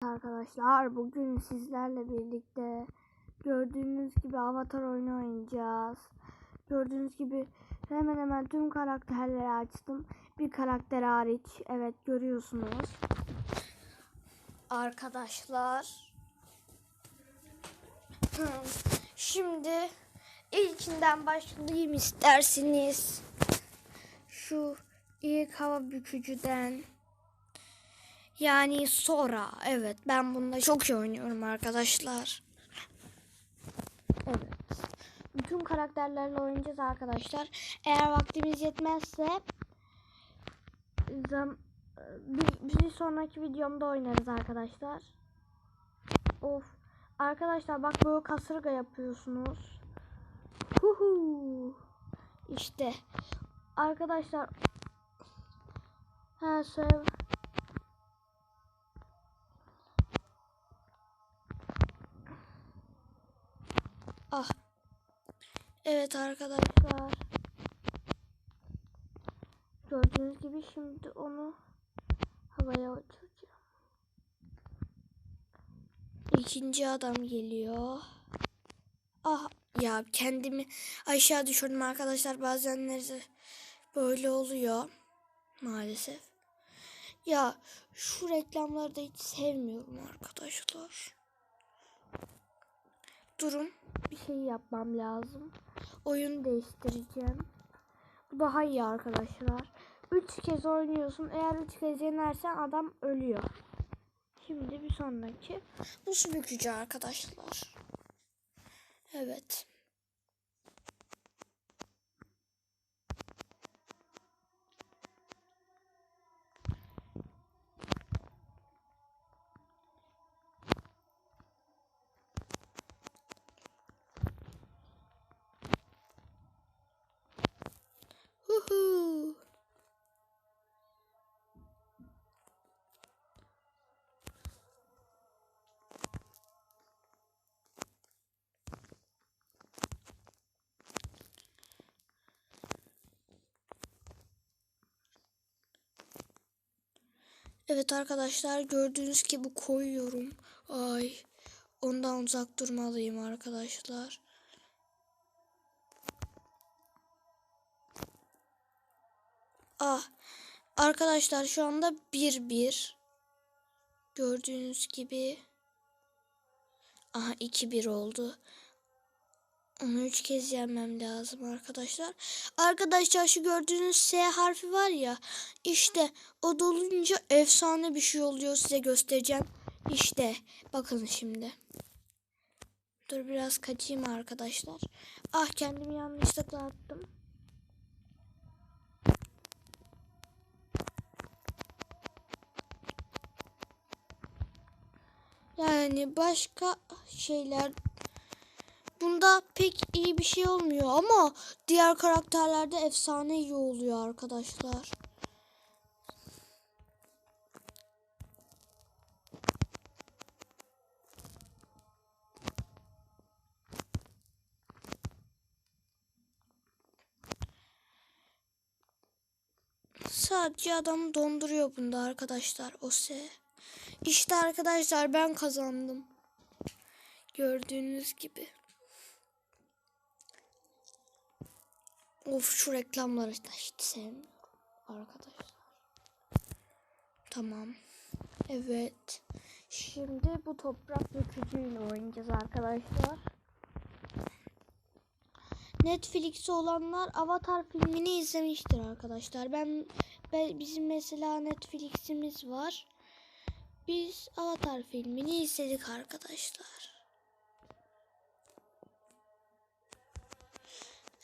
Arkadaşlar bugün sizlerle birlikte gördüğünüz gibi avatar oyunu oynayacağız. Gördüğünüz gibi hemen hemen tüm karakterleri açtım. Bir karakter hariç. Evet görüyorsunuz. Arkadaşlar. Şimdi ilkinden başlayayım isterseniz. Şu ilk hava bükücüden. Yani Sora. Evet ben bunda çok iyi oynuyorum arkadaşlar. Evet. Bütün karakterlerle oynayacağız arkadaşlar. Eğer vaktimiz yetmezse zam bir, bir sonraki videomda oynarız arkadaşlar. Of. Arkadaşlar bak böyle kasırga yapıyorsunuz. Huhu. İşte. Arkadaşlar. Ha söyle. Ah. Evet arkadaşlar. Gördüğünüz gibi şimdi onu havaya uçuracağım. İkinci adam geliyor. Ah ya kendimi aşağı düşürdüm arkadaşlar. Bazenleri böyle oluyor. Maalesef. Ya şu reklamları da hiç sevmiyorum arkadaşlar. Durun. Bir şey yapmam lazım. Oyun değiştireceğim. Bu daha iyi arkadaşlar. 3 kez oynuyorsun. Eğer 3 kez yenersen adam ölüyor. Şimdi bir sonraki. Bu su bükücü arkadaşlar. Evet. Huhu. Evet arkadaşlar gördüğünüz gibi koyuyorum. Ay ondan uzak durmalıyım arkadaşlar. Ah arkadaşlar şu anda 1-1. Gördüğünüz gibi. Aha 2-1 oldu. Onu 3 kez yenmem lazım arkadaşlar. Arkadaşlar şu gördüğünüz S harfi var ya. İşte o dolunca efsane bir şey oluyor size göstereceğim. İşte bakın şimdi. Dur biraz kaçayım arkadaşlar. Ah kendimi yanlışlıkla attım. Yani başka şeyler bunda pek iyi bir şey olmuyor ama diğer karakterlerde efsane iyi oluyor arkadaşlar. Sadece adamı donduruyor bunda arkadaşlar o se. İşte arkadaşlar ben kazandım. Gördüğünüz gibi. Of şu reklamları da hiç sevmiyorum arkadaşlar. Tamam. Evet. Şimdi bu toprak dökücüyle oynayacağız arkadaşlar. Netflix'te olanlar Avatar filmini izlemiştir arkadaşlar. Ben, ben bizim mesela Netflix'imiz var. Biz Avatar filmini izledik arkadaşlar.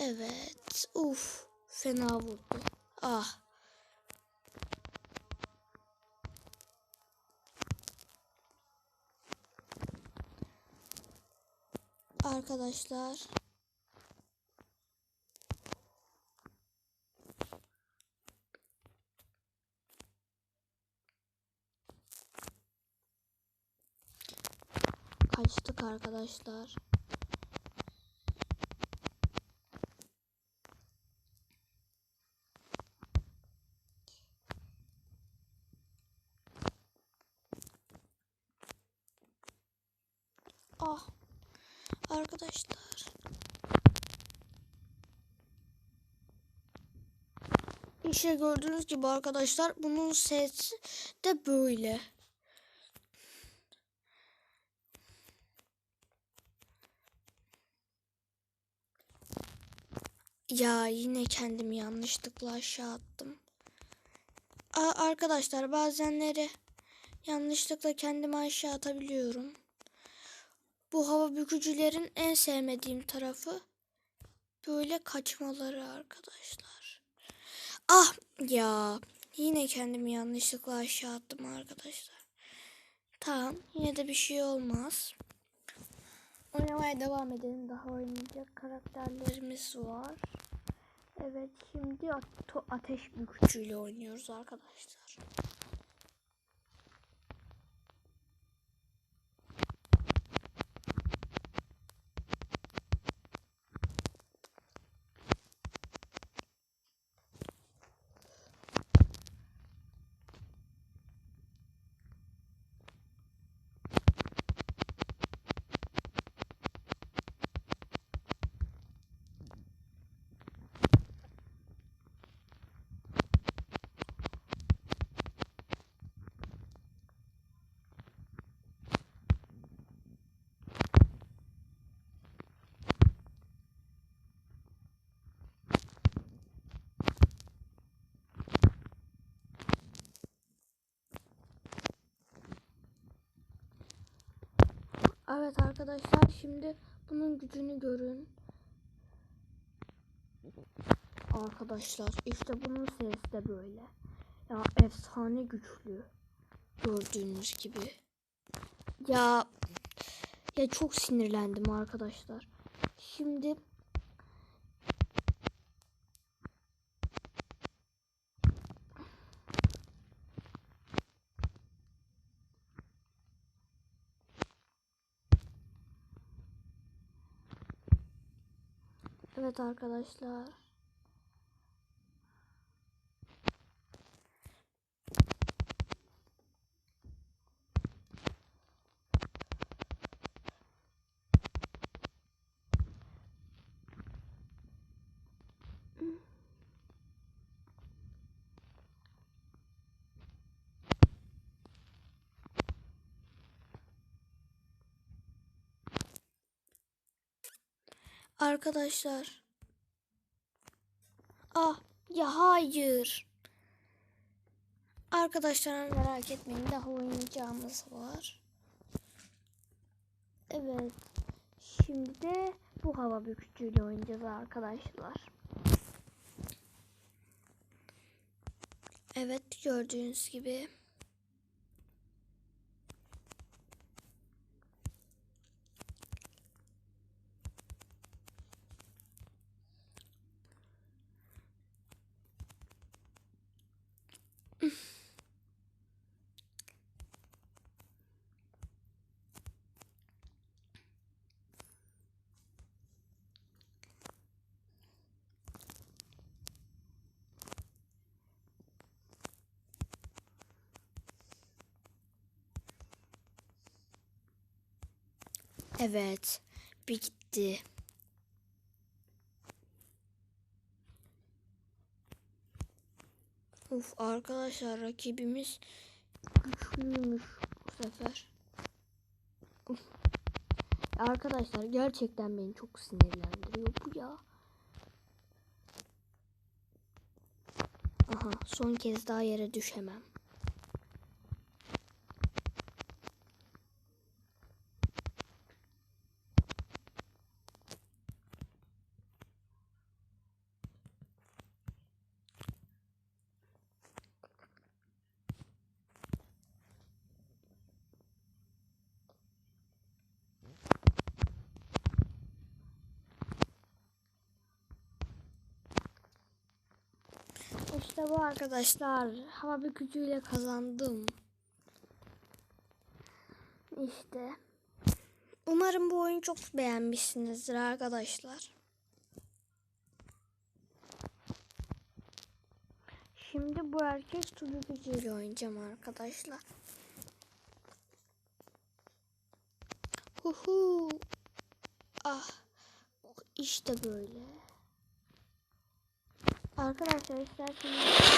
Evet. Uf. Fena vurdu. Ah. Arkadaşlar. Kaçtık arkadaşlar. Ah. Arkadaşlar. İşte gördüğünüz gibi arkadaşlar bunun sesi de böyle. Ya yine kendimi yanlışlıkla aşağı attım. Aa, arkadaşlar bazenleri yanlışlıkla kendimi aşağı atabiliyorum. Bu hava bükücülerin en sevmediğim tarafı böyle kaçmaları arkadaşlar. Ah ya yine kendimi yanlışlıkla aşağı attım arkadaşlar. Tamam yine de bir şey olmaz. Oynamaya devam edelim. Daha oynayacak karakterlerimiz var. Evet şimdi ate- ateş bükücüyle oynuyoruz arkadaşlar. Evet arkadaşlar şimdi bunun gücünü görün. Arkadaşlar işte bunun sesi de böyle. Ya efsane güçlü. Gördüğünüz gibi. Ya ya çok sinirlendim arkadaşlar. Şimdi Evet arkadaşlar. Arkadaşlar. Ah ya hayır. Arkadaşlar merak etmeyin daha oynayacağımız var. Evet. Şimdi de bu hava bükücüyle oynayacağız arkadaşlar. Evet gördüğünüz gibi. Evet. Bir gitti. Uf arkadaşlar rakibimiz güçlüymüş bu sefer. Uf. Arkadaşlar gerçekten beni çok sinirlendiriyor bu ya. Aha son kez daha yere düşemem. İşte bu arkadaşlar. Hava bükücüyle kazandım. İşte. Umarım bu oyunu çok beğenmişsinizdir arkadaşlar. Şimdi bu erkek su bükücüyle oynayacağım arkadaşlar. Huhu. Ah. İşte böyle. Arkadaşlar isterseniz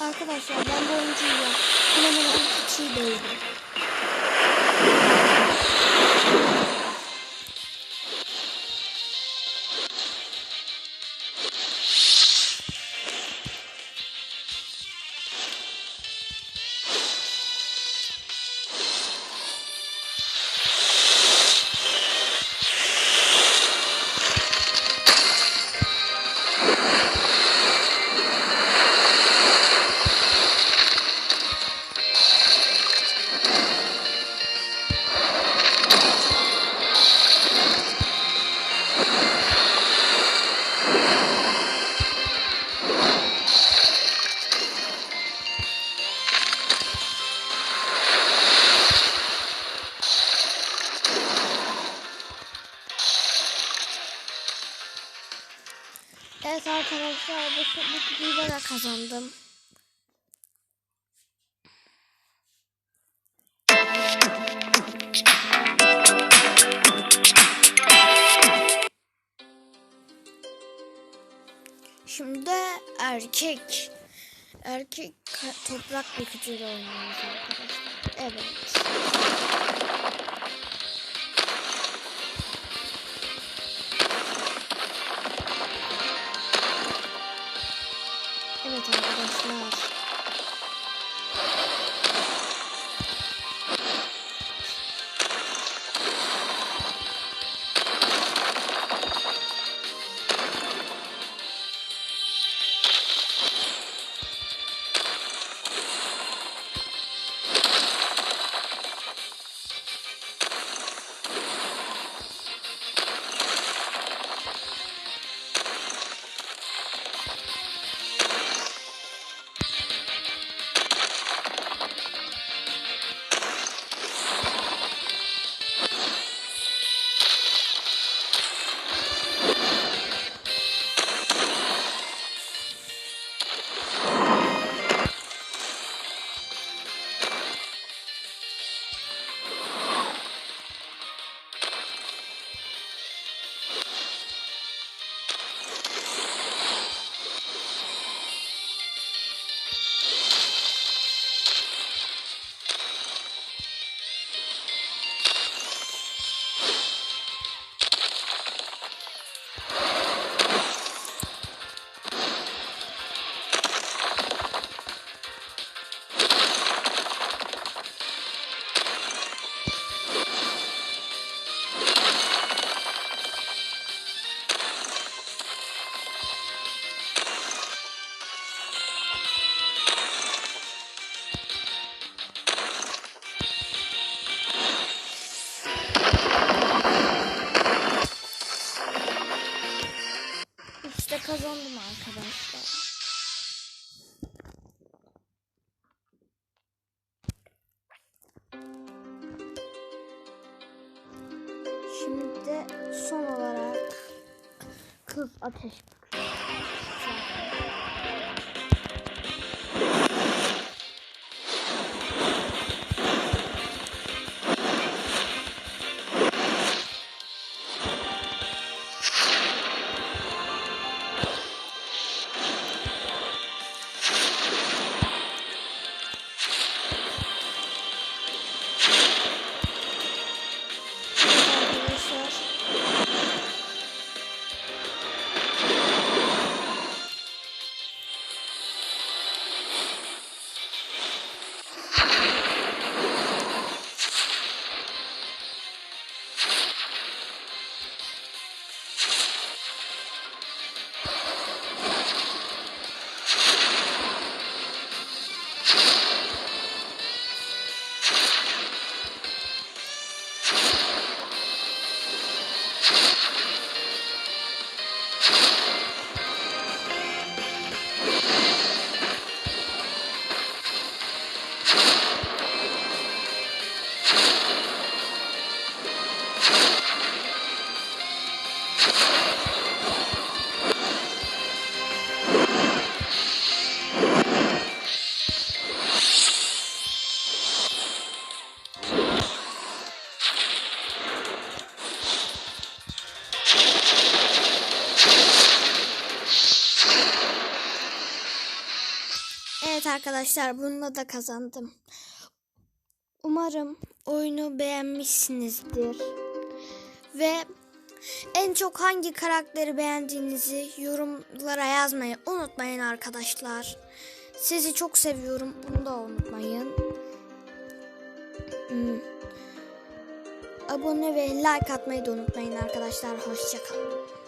Arkadaşlar ben bu oyuncuyu. Hemen hiç iyi değilim. Bu, bu kutuyu de kazandım. Şimdi erkek erkek toprak yıkıcıyla oynuyoruz arkadaşlar. Evet. Evet arkadaşlar. Evet arkadaşlar bununla da kazandım. Umarım oyunu beğenmişsinizdir. Ve en çok hangi karakteri beğendiğinizi yorumlara yazmayı unutmayın arkadaşlar. Sizi çok seviyorum. Bunu da unutmayın. Hmm. Abone ve like atmayı da unutmayın arkadaşlar. Hoşçakalın.